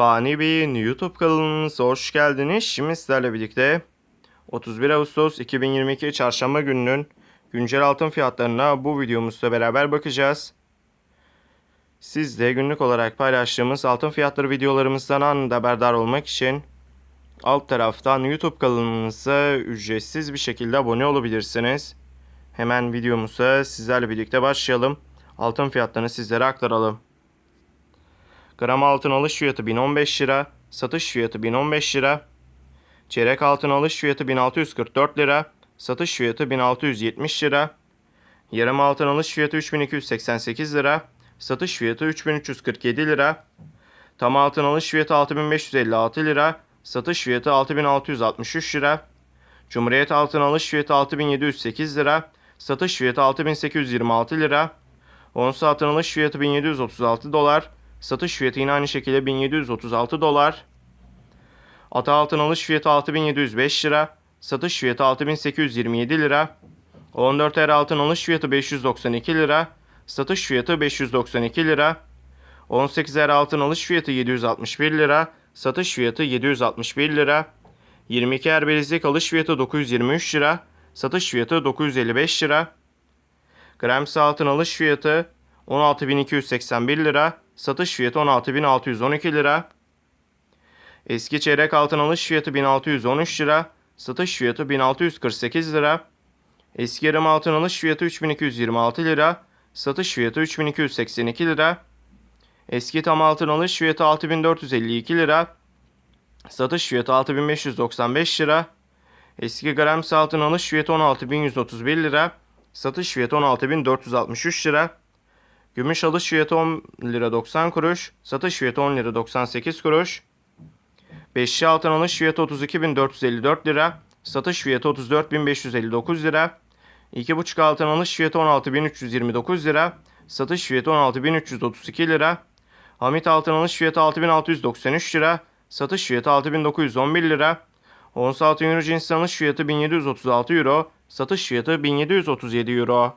Fani Bey'in YouTube kanalımıza hoş geldiniz. Şimdi sizlerle birlikte 31 Ağustos 2022 Çarşamba gününün güncel altın fiyatlarına bu videomuzda beraber bakacağız. Siz de günlük olarak paylaştığımız altın fiyatları videolarımızdan anında haberdar olmak için alt taraftan YouTube kanalımıza ücretsiz bir şekilde abone olabilirsiniz. Hemen videomuza sizlerle birlikte başlayalım. Altın fiyatlarını sizlere aktaralım. Gram altın alış fiyatı 1015 lira, satış fiyatı 1015 lira. Çeyrek altın alış fiyatı 1644 lira, satış fiyatı 1670 lira. Yarım altın alış fiyatı 3288 lira, satış fiyatı 3347 lira. Tam altın alış fiyatı 6556 lira, satış fiyatı 6663 lira. Cumhuriyet altın alış fiyatı 6708 lira, satış fiyatı 6826 lira. Ons altın alış fiyatı 1736 dolar, Satış fiyatı yine aynı şekilde 1736 dolar. Ata altın alış fiyatı 6705 lira. Satış fiyatı 6827 lira. 14 er altın alış fiyatı 592 lira. Satış fiyatı 592 lira. 18 er altın alış fiyatı 761 lira. Satış fiyatı 761 lira. 22 er bilezik alış fiyatı 923 lira. Satış fiyatı 955 lira. Grams altın alış fiyatı 16.281 lira. Satış fiyatı 16.612 lira. Eski çeyrek altın alış fiyatı 1613 lira. Satış fiyatı 1648 lira. Eski yarım altın alış fiyatı 3226 lira. Satış fiyatı 3282 lira. Eski tam altın alış fiyatı 6452 lira. Satış fiyatı 6595 lira. Eski gram altın alış fiyatı 16131 lira. Satış fiyatı 16463 lira. Gümüş alış fiyatı 10 lira 90 kuruş. Satış fiyatı 10 lira 98 kuruş. Beşli altın alış fiyatı 32.454 lira. Satış fiyatı 34.559 lira. 2,5 altın alış fiyatı 16.329 lira. Satış fiyatı 16.332 lira. Hamit altın alış fiyatı 6.693 lira. Satış fiyatı 6.911 lira. Ons altın euro cinsi alış fiyatı 1736 euro. Satış fiyatı 1737 euro.